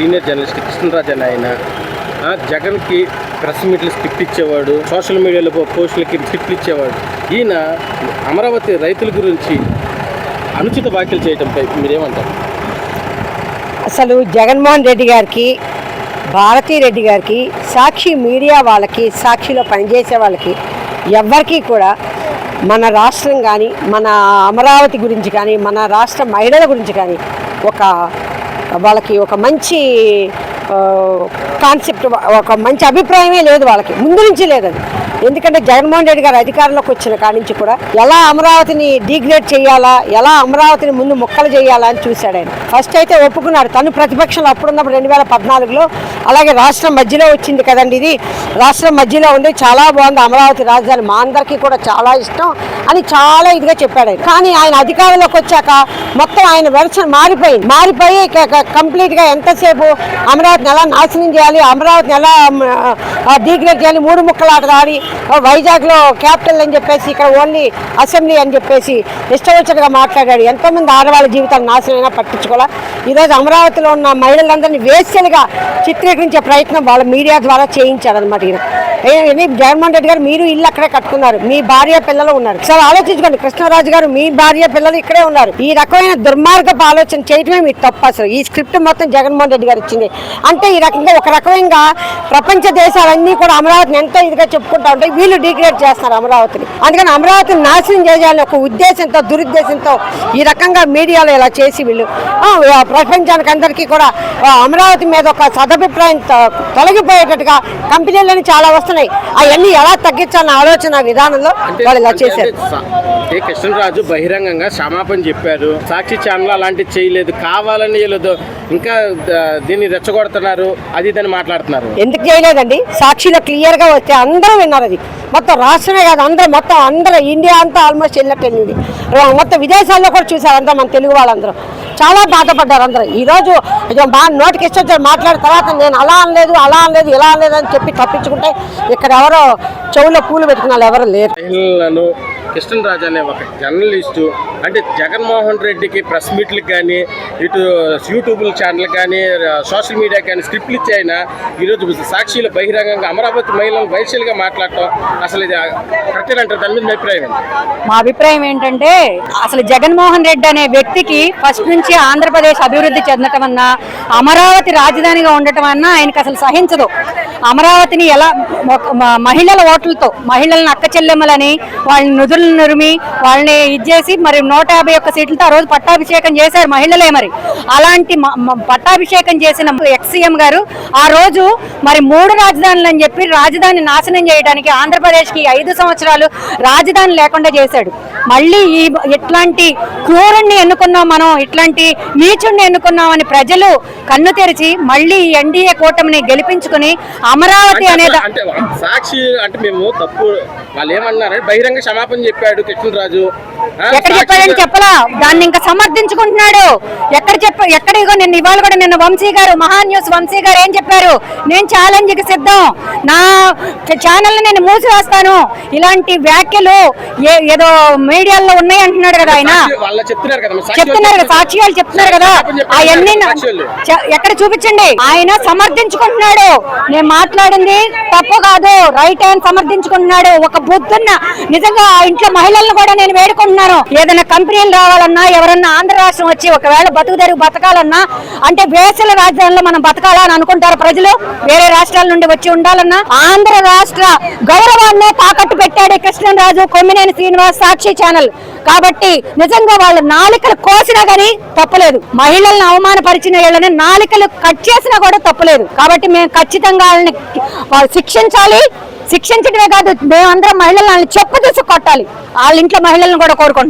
Senior journalist Krishnaraju అని ఆయన జగన్కి ప్రెస్ మీట్లు స్క్రిప్ట్ ఇచ్చేవాడు సోషల్ మీడియాలో పోస్టులకి స్క్రిప్ట్లు ఇచ్చేవాడు. ఈయన అమరావతి రైతుల గురించి అనుచిత వ్యాఖ్యలు చేయడంపై మీరేమంటారు? అసలు జగన్మోహన్ రెడ్డి గారికి భారతీ రెడ్డి గారికి సాక్షి మీడియా వాళ్ళకి సాక్షిలో పనిచేసే వాళ్ళకి ఎవ్వరికీ కూడా మన రాష్ట్రం కానీ మన అమరావతి గురించి కానీ మన రాష్ట్ర మహిళల గురించి కానీ ఒక వాళ్ళకి ఒక మంచి కాన్సెప్ట్ ఒక మంచి అభిప్రాయమే లేదు వాళ్ళకి. ముందు నుంచి లేదు అది. ఎందుకంటే జగన్మోహన్ రెడ్డి గారు అధికారంలోకి వచ్చిన కాడి నుంచి కూడా ఎలా అమరావతిని డిగ్రేడ్ చేయాలా ఎలా అమరావతిని ముందు ముక్కలు చేయాలా అని చూశాడు ఆయన. ఫస్ట్ అయితే ఒప్పుకున్నాడు. తను ప్రతిపక్షంలో అప్పుడున్నప్పుడు రెండు వేల పద్నాలుగులో అలాగే రాష్ట్రం మధ్యలో వచ్చింది కదండి ఇది. రాష్ట్రం మధ్యలో ఉంది చాలా బాగుంది. అమరావతి రాజధాని మా అందరికీ కూడా చాలా ఇష్టం అని చాలా ఇదిగా చెప్పాడు కానీ ఆయన అధికారంలోకి వచ్చాక మొత్తం ఆయన వెర్షన్ మారిపోయింది. మారిపోయి కంప్లీట్గా ఎంతసేపు అమరావతిని ఎలా నాశనం చేయాలి అమరావతిని ఎలా డీగ్రేడ్ చేయాలి మూడు ముక్కలు ఆట ఆడి వైజాగ్లో క్యాపిటల్ అని చెప్పేసి ఇక్కడ ఓన్లీ అసెంబ్లీ అని చెప్పేసి ఇష్టం వచ్చినట్టుగా మాట్లాడాడు. ఎంతోమంది ఆడవాళ్ళ జీవితాలు నాశనం అయినా పట్టించుకోవాలా? ఈరోజు అమరావతిలో ఉన్న మహిళలందరినీ వేస్యలుగా చిత్రీకరించే ప్రయత్నం వాళ్ళ మీడియా ద్వారా చేయించారనమాట ఈయన. జగన్మోహన్ రెడ్డి గారు మీరు ఇల్లు అక్కడే కట్టుకున్నారు. మీ భార్య పిల్లలు ఉన్నారు. సార్ ఆలోచించుకోండి. కృష్ణరాజు గారు మీ భార్య పిల్లలు ఇక్కడే ఉన్నారు. ఈ రకమైన దుర్మార్గపు ఆలోచన చేయటమే మీ తప్పు అసలు. ఈ స్క్రిప్ట్ మొత్తం జగన్మోహన్ రెడ్డి గారు ఇచ్చింది. అంటే ఈ రకంగా ఒక రకమైన ప్రపంచ దేశాలన్నీ కూడా అమరావతిని ఎంతో ఇదిగా చెప్పుకుంటా ఉంటాయి వీళ్ళు డిగ్రేడ్ చేస్తున్నారు అమరావతిని. అందుకని అమరావతిని నాశనం చేయాలని ఒక ఉద్దేశంతో దురుద్దేశంతో ఈ రకంగా మీడియాలో ఇలా చేసి వీళ్ళు ప్రపంచానికి అందరికీ కూడా అమరావతి మీద ఒక సదభిప్రాయం తొలగిపోయేటట్టుగా కంపెనీలని చాలా వస్తున్నాయి. అవన్నీ ఎలా తగ్గించాలన్న ఆలోచన విధానంలో వాళ్ళు ఇలా చేశారు. కృష్ణరాజు బహిరంగంగా క్షమాపణ చెప్పారు సాక్షి ఛానల్ అలాంటివి చేయలేదు. కావాలని వీళ్ళు ఇంకా దీన్ని రెచ్చగొడుతున్నారు. అది ఇదని మాట్లాడుతున్నారు. ఎందుకు చేయలేదండి? సాక్షిలో క్లియర్గా వస్తే అందరూ విన్నారు. అది. మొత్తం రాష్ట్రమే కాదు అందరూ మొత్తం అందరూ ఇండియా అంతా ఆల్మోస్ట్ వెళ్ళినట్టు వెళ్ళింది మొత్తం విదేశాల్లో కూడా చూసారు అంతా మన తెలుగు వాళ్ళందరూ. చాలా బాధపడ్డారు అందరూ. ఈ రోజు ఇక మా నోటికి ఇష్టం వచ్చారు మాట్లాడిన తర్వాత నేను అలా అనలేదు అలా అనలేదు ఇలా అనలేదు అని చెప్పి తప్పించుకుంటే ఇక్కడ ఎవరో చెవులో పూలు పెట్టుకున్న వాళ్ళు ఎవరు లేరు. మహిళలను కృష్ణరాజు అనే ఒక జర్నలిస్టు అంటే జగన్మోహన్ రెడ్డికి ప్రెస్ మీట్లకు కానీ ఇటు యూట్యూబ్ ఛానల్ కానీ సోషల్ మీడియా కానీ స్క్రిప్ట్లు ఇచ్చి ఆయన ఈరోజు సాక్షిలో బహిరంగంగా అమరావతి మహిళలను వైశ్యులుగా మాట్లాడటం అసలు ఇది కరెక్ట్ అంటారు? దాని మీద మీ అభిప్రాయం మా అభిప్రాయం ఏంటంటే అసలు జగన్మోహన్ రెడ్డి అనే వ్యక్తికి ఫస్ట్ నుంచి ఆంధ్రప్రదేశ్ అభివృద్ధి చెందటం అన్నా అమరావతి రాజధానిగా ఉండటం అన్నా ఆయనకి అసలు సహించదు. అమరావతిని ఎలా మహిళల ఓట్లతో మహిళలను అక్క చెల్లెమ్మలని వాళ్ళని నుదులను నురిమి వాళ్ళని ఇచ్చేసి మరి నూట యాభై ఒక్క సీట్లతో ఆ రోజు పట్టాభిషేకం చేశారు మహిళలే మరి. అలాంటి మ- పట్టాభిషేకం చేసిన ఎక్స్ గారు ఆ రోజు మరి మూడు రాజధానులు అని చెప్పి రాజధాని నాశనం చేయడానికి ఆంధ్రప్రదేశ్కి ఐదు సంవత్సరాలు రాజధాని లేకుండా చేశాడు. మళ్ళీ ఈ ఇట్లాంటి క్రూరుణ్ణి ఎన్నుకున్నాం మనం ఇట్లాంటి నీచుణ్ణి ఎన్నుకున్నామని ప్రజలు కన్ను తెరిచి మళ్ళీ ఎన్డీఏ కూటమిని గెలిపించుకుని అమరావతి అనేది? అంటే సాక్షి అంటే మేము తప్పు వాళ్ళు ఏమన్నారంటే బహిరంగ క్షమాపణ చెప్పాడు కృష్ణరాజు. ఎక్కడ చెప్పాడని చెప్పలా? దాన్ని ఇంకా సమర్థించుకుంటున్నాడు. ఎక్కడ చెప్ప ఎక్కడ ఇగో నిన్న ఇవాళ కూడా నిన్న వంశీ గారు మహా న్యూస్ వంశీ గారు ఏం చెప్పారు? నేను ఛాలెంజ్కి సిద్ధం. నా ఛానల్ నేను మూసివేస్తాను. ఇలాంటి వ్యాఖ్యలు ఏదో మీడియాలో ఉన్నాయి అంటున్నాడు కదా ఆయన. చెప్తున్నారు కదా మరి సాక్షి వాళ్ళు చెప్తున్నారు కదా. అవన్నీ ఎక్కడ చూపించండి. ఆయన సమర్థించుకుంటున్నాడు. నేను మాట్లాడింది. తప్పు కాదు. రైట్ అని సమర్థించుకుంటున్నాడు. ఒక బుద్ధున్న నిజంగా ఆ ఇంట్లో మహిళలను కూడా నేను వేడుకుంటున్నాను. ఏదైనా కంపెనీలు రావాలన్నా ఎవరన్నా ఆంధ్ర రాష్ట్రం వచ్చి ఒకవేళ బతుకు తెరుగు బతకాలన్నా అంటే వేసల రాజధానిలో మనం బతకాలని అనుకుంటారు ప్రజలు. వేరే రాష్ట్రాల నుండి వచ్చి ఉండాలన్నా ఆంధ్ర రాష్ట్ర గౌరవాన్ని తాకట్టు పెట్టాడు కృష్ణరాజు కొమ్మినేని శ్రీనివాస్ సాక్షి ఛానల్. కాబట్టి నిజంగా వాళ్ళ నాలికలు కోసినా గానీ తప్పలేదు. మహిళలను అవమానపరిచిన వీళ్ళని నాలికలు కట్ చేసినా కూడా తప్పలేదు. కాబట్టి మేము ఖచ్చితంగా వాళ్ళని వాళ్ళు శిక్షించాలి. శిక్షించడమే కాదు మేమందరం మహిళలను వాళ్ళని చెప్పు తీసుకొట్టాలి వాళ్ళ ఇంట్లో మహిళలను కూడా కోరుకుంటున్నాం.